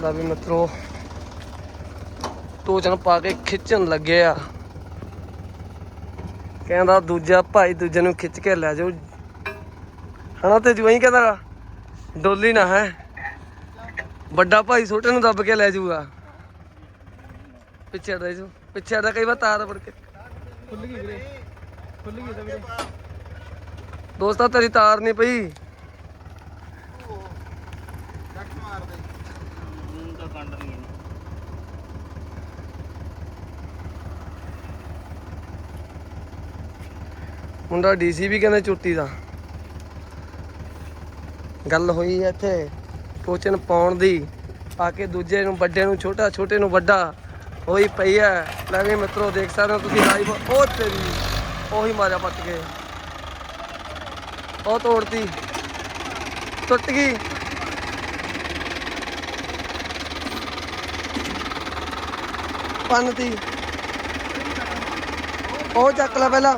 ਦਾ ਵੀ ਮਿੱਤਰੋ ਟੋਚਨ ਪਾ ਕੇ ਖਿੱਚਣ ਲੱਗੇ ਆ। ਕਹਿੰਦਾ ਦੂਜਾ ਭਾਈ ਦੂਜੇ ਨੂੰ ਖਿੱਚ ਕੇ ਲੈ ਜਾਓ। ਹਨਾ ਤੇ ਜਵਾਈ ਕਹਿੰਦਾ ਡੋਲੀ ਨਾ ਹੈ। ਵੱਡਾ ਭਾਈ ਛੋਟੇ ਨੂੰ ਦੱਬ ਕੇ ਲੈ ਜਾਊਗਾ। ਪਿੱਛੇ ਹਟ ਜਾ ਪਿੱਛੇ ਹਟਦਾ ਕਈ ਵਾਰ ਤਾਰ ਫੜ ਕੇ। ਖੁੱਲ ਗਈ ਵੀਰੇ ਖੁੱਲ ਗਈ ਤਾਂ ਵੀਰੇ। ਦੋਸਤਾ ਤੇਰੀ ਤਾਰ ਨਹੀਂ ਪਈ। ਕੱਟ ਮਾਰ ਦੇ ਮੁੰਡਾ ਡੀਸੀ ਵੀ ਕਹਿੰਦਾ ਚੁੱਟੀ ਦਾ। ਗੱਲ ਹੋਈ ਹੈ ਇੱਥੇ, ਕੋਚਨ ਪਾਉਣ ਦੀ। ਆ ਕੇ ਦੂਜੇ ਨੂੰ, ਵੱਡੇ ਨੂੰ, ਛੋਟਾ, ਛੋਟੇ ਨੂੰ ਵੱਡਾ ਹੋਈ ਪਈ ਹੈ ਲੈ ਵੀ ਮਿੱਤਰੋ, ਦੇਖ ਸਕਦੇ ਹੋ ਤੁਸੀਂ ਲਾਈਵ ਉਹ ਤੇਰੀ, ਉਹੀ ਮਾਰਿਆ ਪੱਟ ਕੇ। ਉਹ ਤੋੜਤੀ। ਟੁੱਟ ਗਈ। ਪੰਨਤੀ ਉਹ ਚੱਕ ਲੈ ਪਹਿਲਾਂ।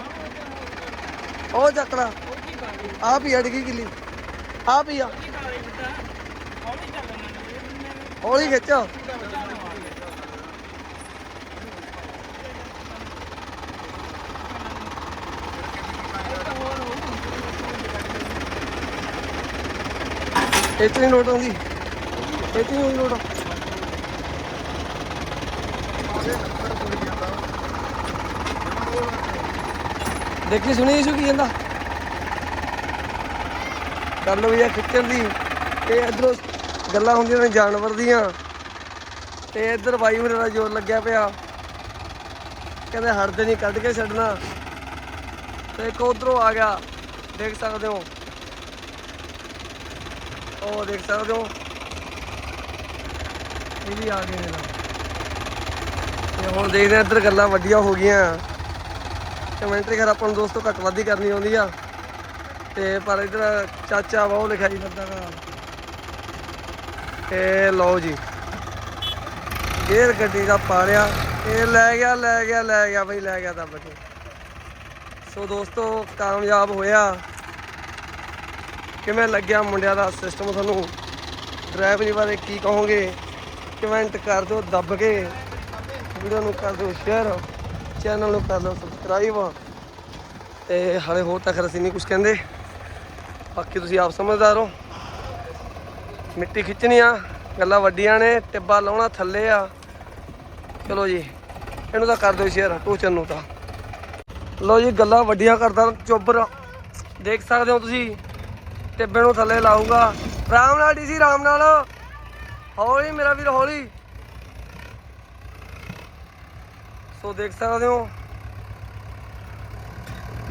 ਉਹ ਚੱਕ ਲੈ। ਆਪ ਹੀ ਅੜ ਗਈ ਕਿੱਲੀ ਆਪ ਹੀ ਆ। ਹੌਲੀ ਖਿੱਚ। ਇਤਨੀ ਨੋਟ ਆਉਂਦੀ। ਇਤਨੀ ਨੋਟ ਦੇਖੀ ਸੁਣੀ ਇਸ਼ੂ ਕੀ ਕਹਿੰਦਾ? ਕਰ ਲਓ ਵੀ ਆ ਖਿੱਚਣ ਦੀ। ਤੇ ਇਧਰੋਂ ਗੱਲਾਂ ਹੁੰਦੀਆਂ ਨੇ ਜਾਨਵਰ ਦੀਆਂ। ਤੇ ਇਧਰ ਬਾਈ ਮੇਰੇ ਦਾ ਜ਼ੋਰ ਲੱਗਿਆ ਪਿਆ। ਕਹਿੰਦੇ ਹੜਦੇ ਨਹੀਂ ਕੱਢ ਕੇ ਛੱਡਣਾ। ਤੇ ਇੱਕ ਉਧਰੋਂ ਆ ਗਿਆ। ਦੇਖ ਸਕਦੇ ਹੋ। ਉਹ ਦੇਖ ਸਕਦੇ ਹੋ। ਇਹ ਵੀ ਆ ਗਏ ਨੇ। ਤੇ ਹੁਣ ਦੇਖਦੇ ਆ ਇੱਧਰ ਗੱਲਾਂ ਵੱਡੀਆਂ ਹੋ ਗਈਆਂ। ਕਮੈਂਟਰੀ ਕਰ ਆਪਾਂ ਨੂੰ ਦੋਸਤੋ ਘੱਟ ਵੱਧ ਹੀ ਕਰਨੀ ਆਉਂਦੀ ਆ। ਤੇ ਪਰ ਇੱਧਰ ਚਾਚਾ ਵਾਹ ਲਿਖਾਈ ਫਿਰਦਾ ਗਾ ਤੇ ਲਓ ਜੀ। ਗੇਰ ਗੱਡੀ ਦਾ ਪਾੜਿਆ। ਇਹ ਲੈ ਗਿਆ ਲੈ ਗਿਆ ਲੈ ਗਿਆ ਬਈ, ਲੈ ਗਿਆ ਦੱਬ ਕੇ। ਸੋ ਦੋਸਤੋ ਕਾਮਯਾਬ ਹੋਇਆ। ਕਿਵੇਂ ਲੱਗਿਆ ਮੁੰਡਿਆਂ ਦਾ ਸਿਸਟਮ ਤੁਹਾਨੂੰ? ਡਰਾਈਵਰੀ ਬਾਰੇ ਕੀ ਕਹੋਗੇ? ਕਮੈਂਟ ਕਰ ਦਿਓ ਦੱਬ ਕੇ। ਵੀਡੀਓ ਨੂੰ ਕਰ ਦਿਓ ਸ਼ੇਅਰ ਚੈਨਲ ਨੂੰ ਕਰ ਦਿਓ ਸਬਸਕ੍ਰਾਈਬ ਤੇ ਹਾਲੇ ਹੋਰ ਤੱਕ ਅਸੀਂ ਨਹੀਂ ਕੁਝ ਕਹਿੰਦੇ। ਬਾਕੀ ਤੁਸੀਂ ਆਪ ਸਮਝਦਾਰ ਹੋ। ਮਿੱਟੀ ਖਿੱਚਣੀ ਆ, ਗੱਲਾਂ ਵੱਡੀਆਂ ਨੇ, ਟਿੱਬਾ ਲਾਉਣਾ ਥੱਲੇ ਆ। ਚਲੋ ਜੀ, ਇਹਨੂੰ ਤਾਂ ਕਰ ਦਿਓ ਸ਼ੇਅਰ ਟੋਚਨ ਨੂੰ ਤਾਂ। ਲਓ ਜੀ, ਗੱਲਾਂ ਵੱਡੀਆਂ ਕਰਦਾ ਚੋਬਰ। ਦੇਖ ਸਕਦੇ ਹੋ ਤੁਸੀਂ, ਟਿੱਬੇ ਨੂੰ ਥੱਲੇ ਲਾਊਗਾ। ਆਰਾਮ ਨਾਲ ਡੀਸੀ ਆਰਾਮ ਨਾਲ। ਹੌਲੀ ਮੇਰਾ ਵੀਰ, ਹੌਲੀ। ਸੋ ਦੇਖ ਸਕਦੇ ਹੋ।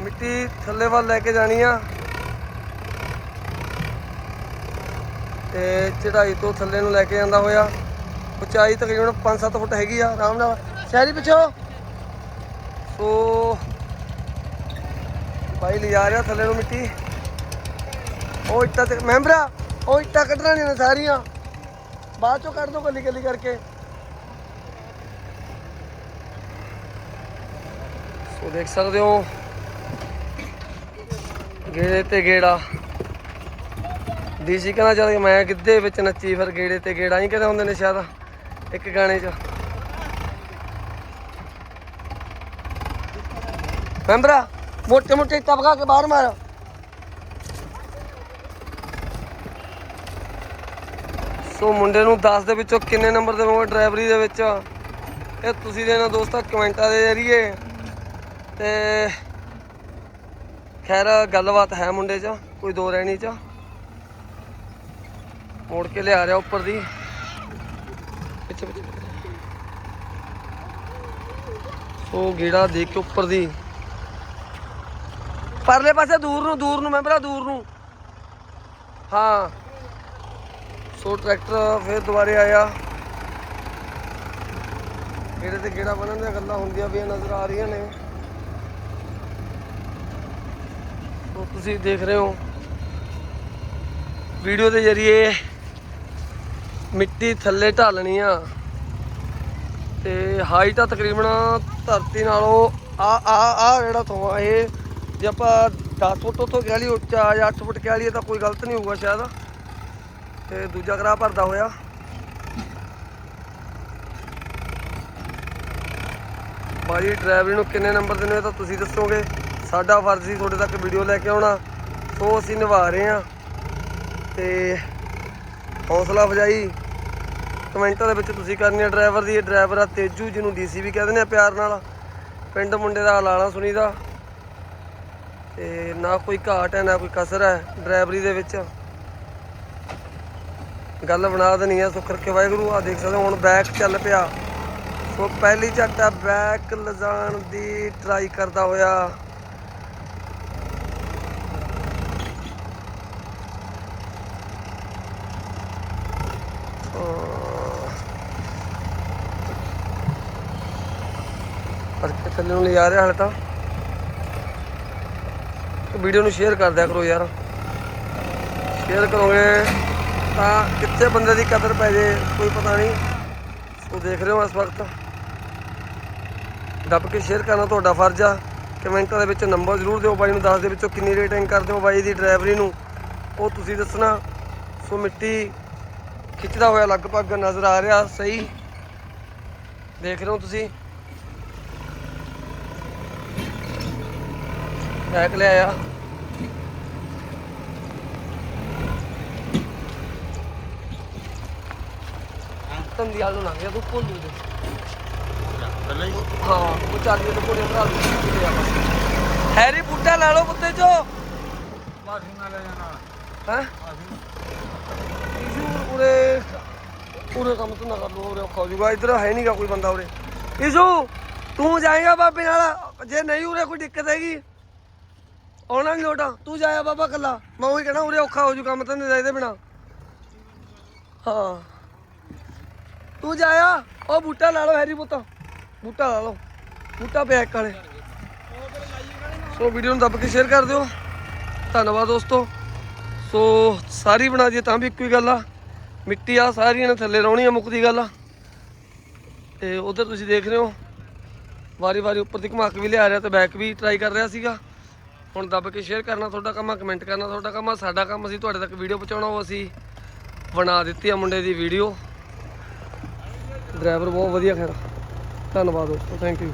ਮਿੱਟੀ ਥੱਲੇ ਵੱਲ ਲੈ ਕੇ ਜਾਣੀ ਆ। ਤੇ ਚੜਾਈ ਤੋਂ ਥੱਲੇ ਨੂੰ ਲੈ ਕੇ ਜਾਂਦਾ ਹੋਇਆ। ਉਚਾਈ ਤਕਰੀਬਨ 5-7 ਫੁੱਟ ਹੈਗੀ ਆ, ਆਰਾਮ ਨਾਲ। ਸ਼ਹਿਰੀ ਪਿੱਛੋਂ। ਸੋ ਭਾਈ ਲਿਜਾ ਰਿਹਾ ਥੱਲੇ ਨੂੰ ਮਿੱਟੀ। ਉਹ ਇੱਟਾਂ ਤੇ ਮੈਂਬਰਾ, ਉਹ ਇੱਟਾਂ ਕੱਢਣਾ ਨਹੀਂ ਨੇ ਸਾਰੀਆਂ। ਬਾਅਦ ਚੋਂ ਕੱਢ ਦੋ ਕੱਲੀ ਕੱਲੀ ਕਰਕੇ। ਸੋ ਦੇਖ ਸਕਦੇ ਹੋ। ਗੇੜੇ ਤੇ ਗੇੜਾ। ਡੀਸੀ ਕਹਿੰਦਾ ਚੱਲ ਮੈਂ ਗਿੱਧੇ ਵਿੱਚ ਨੱਚੀ, ਫਿਰ ਗੇੜੇ ਤੇ ਗੇੜਾ। ਨਹੀਂ ਕਹਿੰਦੇ ਹੁੰਦੇ ਨੇ ਸ਼ਾਇਦ ਇੱਕ ਗਾਣੇ 'ਚ। ਮੈਂਬਰਾ, ਮੋਟੇ ਮੋਟੇ ਇੱਟਾਂ ਪਕਾ ਕੇ ਬਾਹਰ ਮਾਰ। ਸੋ ਮੁੰਡੇ ਨੂੰ 10 ਦੇ ਵਿੱਚੋਂ ਕਿੰਨੇ ਨੰਬਰ ਦੇਵੋਗੇ ਡਰਾਈਵਰੀ ਦੇ ਵਿੱਚ। ਇਹ ਤੁਸੀਂ ਦੇਣਾ ਦੋਸਤਾਂ, ਕਮੈਂਟਾਂ ਦੇ ਜ਼ਰੀਏ। ਤੇ ਖੈਰ, ਗੱਲਬਾਤ ਹੈ ਮੁੰਡੇ 'ਚ, ਕੋਈ ਦੋ ਰਹਿਣੀ 'ਚ। ਮੋੜ ਕੇ ਲਿਆ ਰਿਹਾ ਉੱਪਰ ਦੀ। ਪਿੱਛੇ ਪਿੱਛੇ ਸੋ ਗੇੜਾ ਦੇਖ ਕੇ ਉੱਪਰ ਦੀ। ਪਰਲੇ ਪਾਸੇ ਦੂਰ ਨੂੰ ਦੂਰ ਨੂੰ ਮੈਂ ਮੈਂਬਰਾ ਦੂਰ ਨੂੰ। ਹਾਂ। ਸੋ ਟਰੈਕਟਰ ਫਿਰ ਦੁਬਾਰੇ ਆਇਆ। ਗੇੜੇ ਤੇ ਗੇੜਾ ਬਣਨ ਦੀਆਂ ਗੱਲਾਂ ਹੁੰਦੀਆਂ ਵੀ ਨਜ਼ਰ ਆ ਰਹੀਆਂ ਨੇ। ਸੋ ਤੁਸੀਂ ਦੇਖ ਰਹੇ ਹੋ ਵੀਡੀਓ ਦੇ ਜਰੀਏ ਮਿੱਟੀ ਥੱਲੇ ਢਾਲਣੀ ਆ। ਤੇ ਹਾਈਟ ਆ ਤਕਰੀਬਨ ਧਰਤੀ ਨਾਲੋਂ ਆ ਆ ਆ ਜਿਹੜਾ ਥੋਆ ਇਹ, ਜੇ ਆਪਾਂ 10 ਫੁੱਟ ਉੱਥੋਂ ਕਹਿ ਲਈ ਉੱਚਾ ਜਾਂ 8 ਫੁੱਟ ਕਹਿ ਲਈਏ ਤਾਂ ਕੋਈ ਗਲਤ ਨਹੀਂ ਹੋਊਗਾ ਸ਼ਾਇਦ। ਤੇ ਦੂਜਾ ਗਰਾ ਭਰਦਾ ਹੋਇਆ। ਭਾਜੀ ਡਰਾਈਵਰ ਨੂੰ ਕਿੰਨੇ ਨੰਬਰ ਦਿੰਦੇ ਹੋ ਤਾਂ ਤੁਸੀਂ ਦੱਸੋਗੇ? ਸਾਡਾ ਫਰਜ਼ ਸੀ ਤੁਹਾਡੇ ਤੱਕ ਵੀਡੀਓ ਲੈ ਕੇ ਆਉਣਾ। ਸੋ ਅਸੀਂ ਨਿਭਾ ਰਹੇ ਹਾਂ। ਤੇ ਹੌਸਲਾ ਫਜਾਈ ਕਮੈਂਟਾਂ ਦੇ ਵਿੱਚ ਤੁਸੀਂ ਕਰਨੀ ਹੈ ਡਰਾਈਵਰ ਦੀ। ਇਹ ਡਰਾਈਵਰ ਆ ਤੇਜੂ, ਜਿਹਨੂੰ ਡੀਸੀ ਵੀ ਕਹਿੰਦੇ ਨੇ ਪਿਆਰ ਨਾਲ। ਪਿੰਡ ਮੁੰਡੇ ਦਾ ਲਾਲਾ ਸੁਣੀ ਦਾ ਤੇ ਨਾ ਕੋਈ ਘਾਟ ਹੈ, ਨਾ ਕੋਈ ਕਸਰ ਹੈ ਡਰਾਈਵਰੀ ਦੇ ਵਿੱਚ। ਗੱਲ ਬਣਾ ਦੇਣੀ ਹੈ, ਸੁੱਖ ਰੱਖੇ ਵਾਹਿਗੁਰੂ। ਆ ਦੇਖ ਸਕਦੇ ਹੋ, ਹੁਣ ਬੈਕ ਚੱਲ ਪਿਆ। ਸੋ ਪਹਿਲੀ ਝਟਾ ਬੈਕ ਲਜਾਣ ਦੀ ਟਰਾਈ ਕਰਦਾ ਹੋਇਆ। ਪਰ ਕਿ ਥੱਲੇ ਨੂੰ ਲਿਜਾ ਰਿਹਾ ਹਾਲੇ ਤਾਂ। ਵੀਡੀਓ ਨੂੰ ਸ਼ੇਅਰ ਕਰ ਦਿਆ ਕਰੋ ਯਾਰ। ਸ਼ੇਅਰ ਕਰੋਗੇ ਤਾਂ ਕਿੱਥੇ ਬੰਦੇ ਦੀ ਕਦਰ ਪੈ ਜੇ, ਕੋਈ ਪਤਾ ਨਹੀਂ। ਸੋ ਦੇਖ ਰਹੇ ਹੋ ਇਸ ਵਕਤ। ਦੱਬ ਕੇ ਸ਼ੇਅਰ ਕਰਨਾ ਤੁਹਾਡਾ ਫਰਜ਼ ਆ। ਕਮੈਂਟਾਂ ਦੇ ਵਿੱਚ ਨੰਬਰ ਜ਼ਰੂਰ ਦਿਓ ਬਾਈ ਨੂੰ, ਦੱਸ ਦੇ ਵਿੱਚੋਂ ਕਿੰਨੀ ਰੇਟਿੰਗ ਕਰਦੇ ਹੋ ਬਾਈ ਦੀ ਡਰਾਈਵਰੀ ਨੂੰ। ਉਹ ਤੁਸੀਂ ਦੱਸਣਾ। ਸੋ ਮਿੱਟੀ ਖਿੱਚਦਾ ਹੋਇਆ ਲਗਭਗ ਨਜ਼ਰ ਆ ਰਿਹਾ, ਸਹੀ। ਦੇਖ ਰਹੇ ਹੋ ਤੁਸੀਂ। ਬੈਕ ਲਿਆਇਆ ਤੰਦੀ ਆਲੂ ਲੰਘ ਗਿਆ ਤੂੰ ਭੁੱਲ ਜੂ ਦੇ ਪਹਿਲਾਂ ਹੀ। ਹਾਂ ਉਹ ਚਾਲੀ ਤੋਂ ਕੋਲੇ ਭਰਾ ਦੂ ਲਿਆ ਬਸ ਹੈਰੀ ਬੂਟਾ ਲੈ ਲਓ ਕੁੱਤੇ ਚੋ। ਬਾਥਰੂਮ ਨਾਲ ਲੈ ਜਾਣਾ ਹੈ? ਇਸ਼ੂ ਉਰੇ। ਉਰੇ ਕੰਮ ਤੋਂ ਨਾ ਕਰ ਲੋ ਉਰੇ ਔਖਾ ਹੋ ਜਾਊਗਾ। ਇੱਧਰ ਹੈ ਨਹੀਂਗਾ ਕੋਈ ਬੰਦਾ ਉਰੇ। ਇਸ਼ੂ ਤੂੰ ਜਾਏਗਾ ਬਾਬੇ ਨਾਲ। ਜੇ ਨਹੀਂ ਉਰੇ ਕੋਈ ਦਿੱਕਤ ਹੈਗੀ ਆਉਣਾ ਨਹੀਂ ਲੋਟਾ, ਤੂੰ ਜਾਇਆ ਬਾਬਾ ਕੱਲਾ ਮੈਂ ਉਹੀ ਕਹਿਣਾ, ਉਰੇ ਔਖਾ ਹੋ ਜੂ ਕੰਮ ਤਾਂ ਨਹੀਂ ਇਹਦੇ ਬਿਨਾ। ਹਾਂ। ਤੂੰ ਜਾਇਆ ਉਹ ਬੂਟਾ ਲਾ ਲਓ ਹੈਰੀ ਪੁੱਤ। ਬੂਟਾ ਲਾ ਲਓ। ਬੂਟਾ ਪਿਆ ਵਾਲੇ। ਸੋ ਵੀਡੀਓ ਨੂੰ ਦੱਬ ਕੇ ਸ਼ੇਅਰ ਕਰ ਦਿਓ। ਧੰਨਵਾਦ ਦੋਸਤੋ। ਸੋ ਸਾਰੀ ਬਣਾ ਦੀ ਤਾਂ ਵੀ ਇੱਕੋ ਹੀ ਗੱਲ ਆ। ਮਿੱਟੀ ਆ, ਸਾਰੀਆਂ ਨੇ ਥੱਲੇ ਲਾਉਣੀ ਆ ਮੁੱਕਦੀ ਗੱਲ ਆ। ਤੇ ਉਧਰ ਤੁਸੀਂ ਦੇਖ ਰਹੇ ਹੋ ਵਾਰੀ ਵਾਰੀ ਉੱਪਰ ਦੀ ਘੁਮਾ ਕੇ ਵੀ ਲਿਆ ਰਿਹਾ ਤੇ ਬੈਕ ਵੀ ਟਰਾਈ ਕਰ ਰਿਹਾ ਸੀਗਾ। ਹੁਣ ਦੱਬ ਕੇ ਸ਼ੇਅਰ ਕਰਨਾ ਤੁਹਾਡਾ ਕੰਮ ਆ ਕਮੈਂਟ ਕਰਨਾ ਤੁਹਾਡਾ ਕੰਮ ਆ। ਸਾਡਾ ਕੰਮ ਅਸੀਂ ਤੁਹਾਡੇ ਤੱਕ ਵੀਡੀਓ ਪਹੁੰਚਾਉਣਾ ਉਹ ਅਸੀਂ। ਬਣਾ ਦਿੱਤੀ ਆ ਮੁੰਡੇ ਦੀ ਵੀਡੀਓ ਡਰਾਈਵਰ ਬਹੁਤ ਵਧੀਆ ਖੈਰ ਧੰਨਵਾਦ ਦੋਸਤੋ ਥੈਂਕ ਯੂ